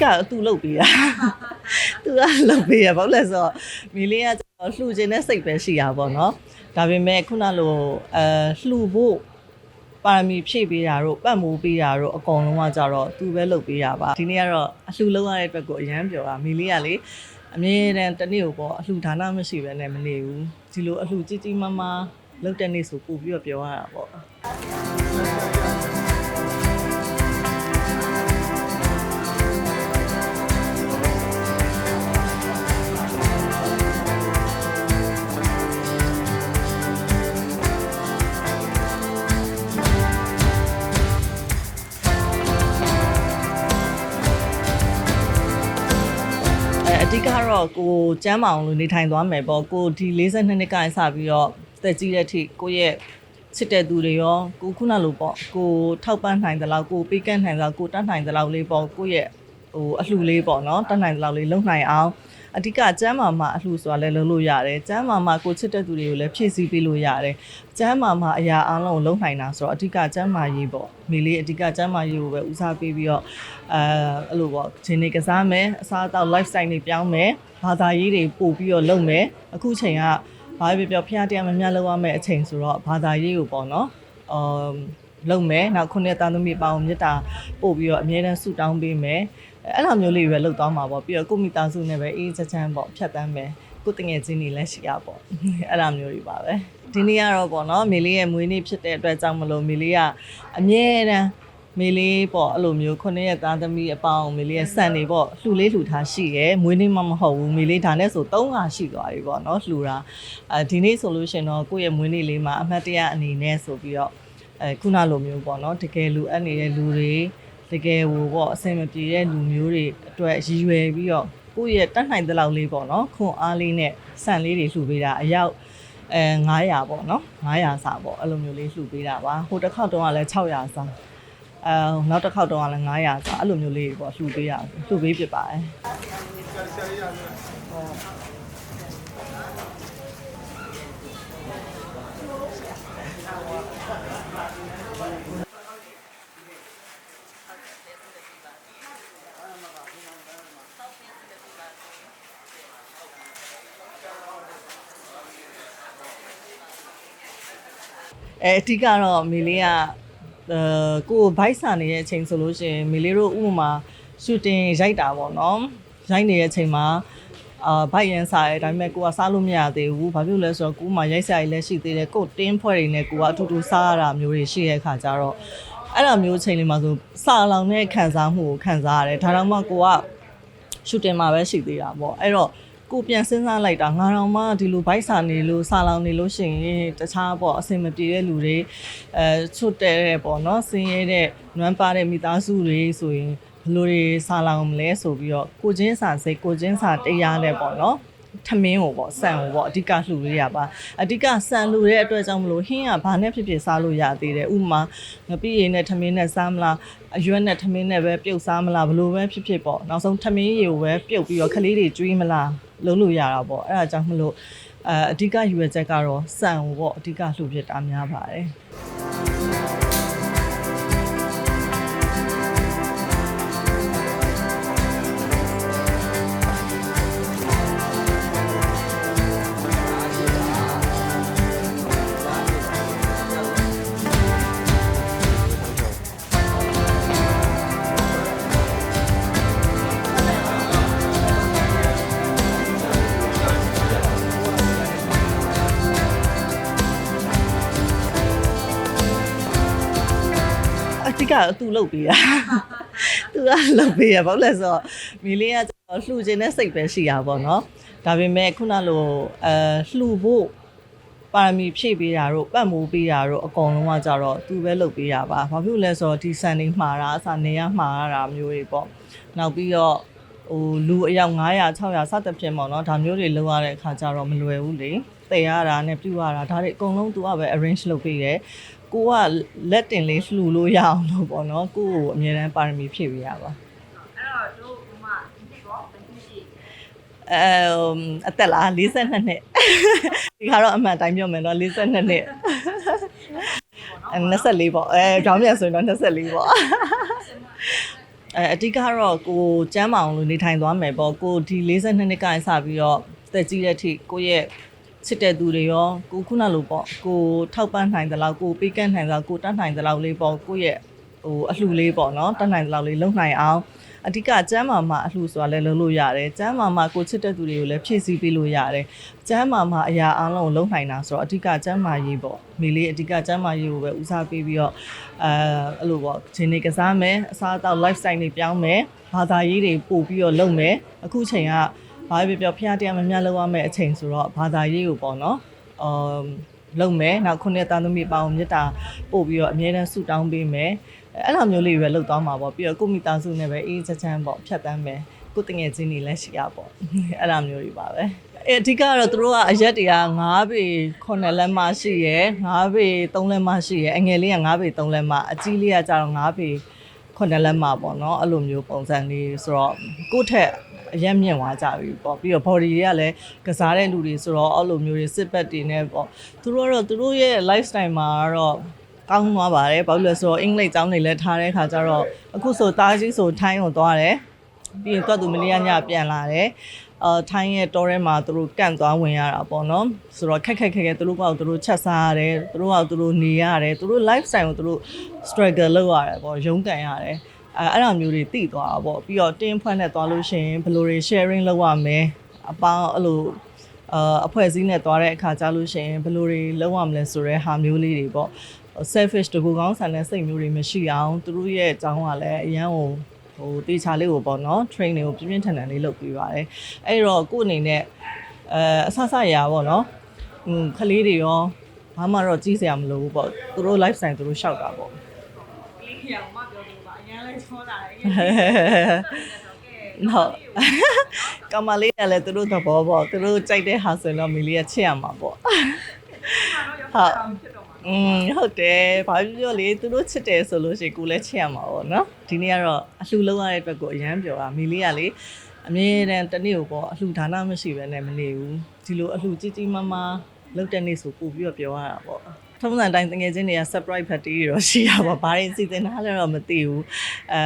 ဓိကအတူလုပ်ပေးတာသူကလုပ်ပေးရဘာလို့လဲဆိုတော့မီလေးကကျတော့လှူခြင်းနဲ့စိတ်ပဲရှိတာပေါ့နော်ဒါပေမဲ့ခုနလိုအဲလှူဖို့ပါရမီဖြည့်ပေးတာတို့ပတ်မိုးပေးတာတို့အကုန်လုံးကကြတော့သူပဲလုပ်ပေးတာပါဒီနေ့ကတော့အလှူလုပ်ရတဲ့အတွက်ကိုအရန်ပြောတာမီလေးကလေအမြဲတမ်းတစ်နေ့ကိုပေါ့အလှူဒါနမရှိဘဲနဲ့မနေဘူးဒီလိုအလှူကြီးကြီးမားမားလုပ်တဲ့နေ့ဆိုပို့ပြီးတော့ပြောရတာပေါ့ ဓိကတော့ကိုကျမ်းမာအောင်လို့နေထိုင်သွားမယ်ပေါ့ကိုဒီ42နှစ်ကစပြီးတော့တက်ကြီးတဲ့အထိကိုရဲ့ချစ်တဲ့သူတွေရောကိုခုနလိုပေါ့ကိုထောက်ပံ့နိုင်သလောက်ကိုပေးကန့်နိုင်သလောက်ကိုတတ်နိုင်သလောက်လေးပေါ့ကိုရဲ့ဟိုအလှူလေးပေါ့နော်တတ်နိုင်သလောက်လေးလုံနိုင်အောင် အဓိကကျမ်းမာမှာအလှူဆိုတာလည်းလုပ်လို့ရတယ်ကျမ်းမာမှာကိုချစ်တဲ့သူတွေကိုလည်းဖြည့်ဆည်းပေးလို့ရတယ်ကျမ်းမာမှာအရာအလုံးကိုလုံနိုင်တာဆိုတော့အဓိကကျမ်းမာရေးပေါ့မိလေးအဓိကကျမ်းမာရေးကိုပဲဦးစားပေးပြီးတော့အဲအဲ့လိုပေါ့ဂျင်းနေကစားမယ်အစားအသောက် lifestyle တွေပြောင်းမယ်ဘာသာရေးတွေပို့ပြီးတော့လုပ်မယ်အခုချိန်ကဘာပဲပြောဖျားတရားမများလောက်ရမယ့်အချိန်ဆိုတော့ဘာသာရေးကိုပေါ့နော်အမ် လုပ်မယ်နောက်ခုနှစ်သားသမီးပေါင်းမေတ္တာပို့ပြီးတော့အမြဲတမ်းဆုတောင်းပေးမယ်အဲ့လိုမျိုးလေးပဲလုပ်သွားမှာပေါ့ပြီးတော့ကိုယ့်မိသားစုနဲ့ပဲအေးချမ်းချမ်းပေါ့ဖြတ်တန်းမယ်ကိုယ်တငယ်ချင်းတွေလည်းရှိရပေါ့အဲ့လိုမျိုးတွေပါပဲဒီနေ့ကတော့ပေါ့နော်မေလေးရဲ့မွေးနေ့ဖြစ်တဲ့အတွက်ကြောင့်မလို့မေလေးကအမြဲတမ်းမေလေးပေါ့အဲ့လိုမျိုးခုနှစ်ရက်သားသမီးအပေါင်းမေလေးရဲ့စံနေပေါ့လှူလေးလှူထားရှိရယ်မွေးနေ့မှမဟုတ်ဘူးမေလေးဒါနဲ့ဆို3ခါရှိသွားပြီပေါ့နော်လှူတာအဲဒီနေ့ဆိုလို့ရှရင်တော့ကိုယ့်ရဲ့မွေးနေ့လေးမှာအမှတ်တရအနေနဲ့ဆိုပြီးတော့ အဲခုနလိုမျိုးပေါ့နော်တကယ်လူအပ်နေတဲ့လူတွေတကယ်ဟိုပေါ့အဆင်မပြေတဲ့လူမျိုးတွေအတွက်ရည်ရွယ်ပြီးတော့ကိုယ့်ရဲ့တတ်နိုင်တဲ့လောက်လေးပေါ့နော်ခွန်အားလေးနဲ့စံလေးတွေလှူပေးတာအရောက်အဲ900ပေါ့နော်900စာပေါ့အဲ့လိုမျိုးလေးလှူပေးတာပါဟိုတစ်ခေါက်တုန်းကလည်း600စာအဲနောက်တစ်ခေါက်တုန်းကလည်း900စာအဲ့လိုမျိုးလေးတွေပေါ့လှူပေးရလှူပေးဖြစ်ပါတယ် အဲအဓိကတော့မေလေးကအဲကိုယ်ဘိုက်ဆန်နေတဲ့အချိန်ဆိုလို့ရှိရင်မေလေးတို့ဥပမာရှူတင်ရိုက်တာပေါ့နော်ရိုက်နေတဲ့အချိန်မှာအာဘိုက်ရန်စားရဲဒါပေမဲ့ကိုကစားလို့မရသေးဘူးဘာဖြစ်လို့လဲဆိုတော့ကိုကမှရိုက်စားရည်လည်းရှိသေးတယ်ကိုတင်းဖွဲ့တွေနဲ့ကိုကအတူတူစားရတာမျိုးတွေရှိတဲ့အခါကျတော့အဲ့လိုမျိုးအချိန်လေးမှာဆိုစားလောင်တဲ့ခံစားမှုကိုခံစားရတယ်ဒါတော့မှကိုကရှူတင်မှာပဲရှိသေးတာပေါ့အဲ့တော့ ကိုပြန်စဉ်းစားလိုက်တာငါတော်မှဒီလိုဘိုက်စာနေလို့စာလောင်နေလို့ရှိရင်တခြားပေါ့အဆင်မပြေတဲ့လူတွေအဲချွတ်တဲ့ပေါ့နော်ဆင်းရဲတဲ့နွမ်းပါတဲ့မိသားစုတွေဆိုရင်ဘယ်လိုတွေစာလောင်မလဲဆိုပြီးတော့ကိုချင်းစာစိတ်ကိုချင်းစာတရားနဲ့ပေါ့နော်ထမင်းကိုပေါ့ဆန်ကိုပေါ့အဓိကလှူရရပါအဓိကဆန်လှူတဲ့အတွက်ကြောင့်မလို့ဟင်းကဘာနဲ့ဖြစ်ဖြစ်စားလို့ရသေးတယ်ဥပမာငပိရည်နဲ့ထမင်းနဲ့စားမလားအရွက်နဲ့ထမင်းနဲ့ပဲပြုတ်စားမလားဘလို့ပဲဖြစ်ဖြစ်ပေါ့နောက်ဆုံးထမင်းရည်ကိုပဲပြုတ်ပြီးတော့ခလေးတွေကျွေးမလား လုံးလို့ရတာပေါ့အဲ့ဒါကြောင့်မလို့အအဓိကယူရချက်ကတော့ဆန်ကိုပေါ့အဓိကလှူဖြစ်တာများပါတယ် ကအတူလုပ်ပေးတာသူကလုပ်ပေးရဘာလို့လဲဆိုတော့မီလေးကကျတော့လှူခြင်းနဲ့စိတ်ပဲရှိတာပေါ့နော်ဒါပေမဲ့ခုနလိုအဲလှူဖို့ပါရမီဖြည့်ပေးတာတို့ပတ်မိုးပေးတာတို့အကုန်လုံးကကြတော့သူပဲလုပ်ပေးတာပါဘာဖြစ်လို့လဲဆိုတော့ဒီစံနေမှာတာအစားနေရမှာတာမျိုးတွေပေါ့နောက်ပြီးတော့ဟိုလူအယောက်900 600စသဖြင့်ပေါ့နော်ဒါမျိုးတွေလုပ်ရတဲ့အခါကျတော့မလွယ်ဘူးလေတည်ရတာနဲ့ပြုရတာဒါတွေအကုန်လုံးသူကပဲ arrange လုပ်ပေးတယ် ကိုကလက်တင်လေးလှူလို့ရအောင်လို့ပေါ့နော်ကိုကိုအမြဲတမ်းပါရမီဖြည့်ပေးရပါအဲ့တော့တို့ဥမာဒီနေ့တော့ဘယ်နည်းရှိအဲအသက်လား42နှစ်ဒီခါတော့အမှန်တိုင်းပြောမယ်တော့42နှစ်အဲ24ပေါ့အဲကြောင်းပြန်ဆိုရင်တော့24ပေါ့အဲအဓိကကတော့ကိုကျမ်းမအောင်လို့နေထိုင်သွားမယ်ပေါ့ကိုဒီ42နှစ်ကစပြီးတော့တက်ကြီးတဲ့အထိကိုရဲ့ ချစ်တဲ့သူတွေရောကိုခုနလိုပေါ့ကိုထောက်ပံ့နိုင်သလောက်ကိုပေးကမ်းနိုင်သလောက်ကိုတတ်နိုင်သလောက်လေးပေါ့ကိုရဲ့ဟိုအလှလေးပေါ့နော်တတ်နိုင်သလောက်လေးလုပ်နိုင်အောင်အဓိကကျမ်းမာမှာအလှဆိုတာလည်းလုပ်လို့ရတယ်ကျမ်းမာမှာကိုချစ်တဲ့သူတွေကိုလည်းဖြည့်ဆည်းပေးလို့ရတယ်ကျမ်းမာမှာအရာအလုံးကိုလုပ်နိုင်တာဆိုတော့အဓိကကျမ်းမာရေးပေါ့မိလေးအဓိကကျမ်းမာရေးကိုပဲဦးစားပေးပြီးတော့အဲအဲ့လိုပေါ့ဂျင်းနေကစားမယ်အစားအသောက် lifestyle တွေပြောင်းမယ်ဘာသာရေးတွေပို့ပြီးတော့လုပ်မယ်အခုချိန်က ဘာပဲပြောဖျားတရားမများလောက်ရမယ့်အချိန်ဆိုတော့ဘာသာရေးကိုပေါ့နော်အမ်လုပ်မယ်နောက်ခုနှစ်သားသမီးပေါင်းမေတ္တာပို့ပြီးတော့အမြဲတမ်းဆုတောင်းပေးမယ်အဲ့လိုမျိုးလေးပဲလုပ်သွားမှာပေါ့ပြီးတော့ကိုယ့်မိသားစုနဲ့ပဲအေးချမ်းချမ်းပေါ့ဖြတ်တန်းမယ်ကိုယ်တငယ်ချင်းတွေလည်းရှိရပေါ့အဲ့လိုမျိုးတွေပါပဲအဲအဓိကကတော့သူတို့ကအရက်တွေက9ပေ9လက်မရှိရယ်9ပေ3လက်မရှိရယ်အငယ်လေးက9ပေ3လက်မအကြီးလေးကကျတော့9ပေ9လက်မပေါ့နော်အဲ့လိုမျိုးပုံစံလေးဆိုတော့ကိုယ့်ထက် အရက်မြင့်သွားကြပြီပေါ့ပြီးတော့ body တွေကလည်းကစားတဲ့လူတွေဆိုတော့အဲ့လိုမျိုးတွေစစ်ပတ်တွေနဲ့ပေါ့သူတို့ကတော့သူတို့ရဲ့ lifestyle မှာကတော့ကောင်းသွားပါတယ်ဘာလို့လဲဆိုတော့အင်္ဂလိပ်ကျောင်းတွေလည်းထားတဲ့ခါကျတော့အခုဆိုတားကြီးဆိုထိုင်းကိုသွားတယ်ပြီးရင်တွတ်သူမလေးရညပြန်လာတယ်အာထိုင်းရဲ့တောထဲမှာသူတို့ကန့်သွားဝင်ရတာပေါ့နော်ဆိုတော့ခက်ခက်ခက်ခက်သူတို့ကောက်သူတို့ချက်စားရတယ်သူတို့ကောက်သူတို့နေရတယ်သူတို့ lifestyle ကိုသူတို့ struggle လုပ်ရတယ်ပေါ့ရုန်းကန်ရတယ် အဲအဲ့လိုမျိုးတွေသိသွားတာပေါ့ပြီးတော့တင်းဖွက်နဲ့သွားလို့ရှိရင်ဘယ်လိုတွေ sharing လုပ်ရမလဲအပေါင်းအဲ့လိုအာအဖွဲ့အစည်းနဲ့သွားတဲ့အခါကြလို့ရှိရင်ဘယ်လိုတွေလုပ်ရမလဲဆိုတဲ့ဟာမျိုးလေးတွေပေါ့ selfish တကူကောင်းဆန်တဲ့စိတ်မျိုးတွေမရှိအောင်သူတို့ရဲ့အကြောင်းကလည်းအရန်ဟိုဟိုတေချာလေးကိုပေါ့နော် train တွေကိုပြင်းပြင်းထန်ထန်လေးလုပ်ပေးပါတယ်အဲ့တော့ကို့အနေနဲ့အဲအဆဆရာပေါ့နော်ဟွန်းခလေးတွေရောဘာမှတော့ကြီးစရာမလိုဘူးပေါ့သူတို့ life style သူတို့ရှောက်တာပေါ့ လေးခေအောင်မပြောလို့ပါအရင်လဲချောလာတယ်အရင်ကဲဟုတ်ကမလေးကလည်းသူတို့သဘောပေါ့သူတို့ကြိုက်တဲ့ဟာဆိုရင်တော့မီလီကချစ်ရမှာပေါ့ဟုတ်ဖြစ်တော့မှာอืมဟုတ်တယ်ဘာဖြစ်ပြောလေသူတို့ချစ်တယ်ဆိုလို့ရှိရင်ကိုလည်းချစ်ရမှာပေါ့နော်ဒီနေ့ကတော့အလှလုံးရတဲ့အတွက်ကိုအရန်ပြောတာမီလီကလေအမြဲတမ်းတစ်နေ့ကိုပေါ့အလှဒါနမရှိပဲနဲ့မနေဘူးဒီလိုအလှကြီးကြီးမားမားလောက်တဲ့နေ့ဆိုပို့ပြီးတော့ပြောရတာပေါ့ ထုံးစံတိုင်းတငယ်ချင်းတွေက surprise party တွေတော့ရှိရပါဘာတွေစီစဉ်ထားလဲတော့မသိဘူးအဲ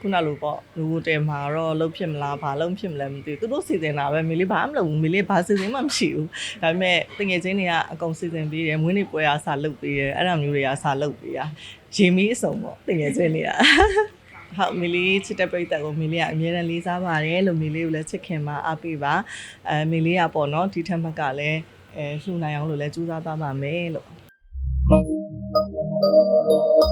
ခုနလိုပေါ့လူတဲမှာတော့လုံးဖြစ်မလားဘာလုံးဖြစ်မလဲမသိဘူးသူတို့စီစဉ်တာပဲမီလီဘာမှမလုပ်ဘူးမီလီဘာစီစဉ်မှမရှိဘူးဒါပေမဲ့တငယ်ချင်းတွေကအကုန်စီစဉ်ပေးတယ်မွေးနေ့ပွဲအားစာလုပ်ပေးတယ်အဲ့ဒါမျိုးတွေကစာလုပ်ပေးတာရေမီအစုံပေါ့တငယ်ချင်းတွေကဟုတ်မီလီချစ်တဲ့ပရိသတ်ကိုမီလီကအမြဲတမ်းလေးစားပါတယ်လို့မီလီကိုလည်းချစ်ခင်ပါအားပေးပါအဲမီလီကပေါ့နော်ဒီထက်မှကလည်းအဲလှူနိုင်အောင်လို့လည်းကြိုးစားသွားပါမယ်လို့ thank you